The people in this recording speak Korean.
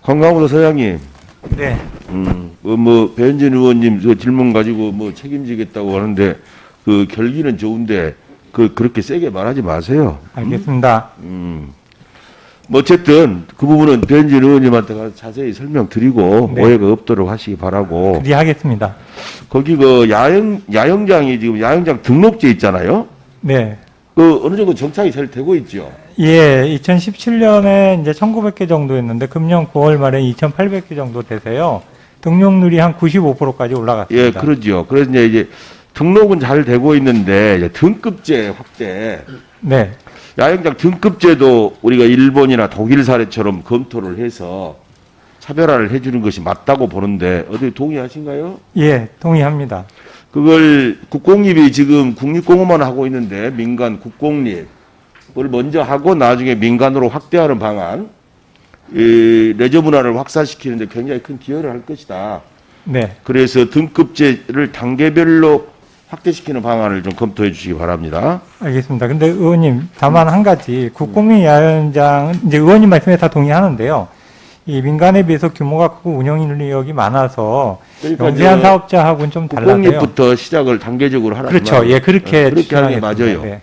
황강호 서장님, 네, 음, 그뭐 배현진 의원님 그 질문 가지고 뭐 책임지겠다고 하는데 그 결기는 좋은데 그 그렇게 세게 말하지 마세요. 알겠습니다. 음. 뭐 어쨌든 그 부분은 배현진 의원님한테 가서 자세히 설명드리고 네. 오해가 없도록 하시기 바라고 그리하겠습니다. 거기 그 야영 야영장이 지금 야영장 등록제 있잖아요. 네. 그 어느 정도 정착이 잘 되고 있죠. 예, 2017년에 이제 1,900개 정도였는데 금년 9월 말에 2,800개 정도 돼서요. 등록률이 한 95%까지 올라갔습니다. 예, 그러죠. 그래서 이제, 이제 등록은 잘 되고 있는데 이제 등급제 확대, 네, 야영장 등급제도 우리가 일본이나 독일 사례처럼 검토를 해서 차별화를 해주는 것이 맞다고 보는데 어떻게 동의하신가요? 예, 동의합니다. 그걸 국공립이 지금 국립공원만 하고 있는데 민간 국공립을 먼저 하고 나중에 민간으로 확대하는 방안, 이 레저 문화를 확산시키는데 굉장히 큰 기여를 할 것이다. 네, 그래서 등급제를 단계별로 확대시키는 방안을 좀 검토해 주시기 바랍니다. 알겠습니다. 근데 의원님, 다만 한 가지, 국공립 야영장은 이제 의원님 말씀에 다 동의하는데요. 이 민간에 비해서 규모가 크고 운영 인력이 많아서 그러니까 영세한 이제 사업자하고는 좀 달라서요. 국공립부터 시작을 단계적으로 하라. 그렇죠. 예, 그렇게 그렇게 하는 게 추진하겠습니다. 맞아요. 네.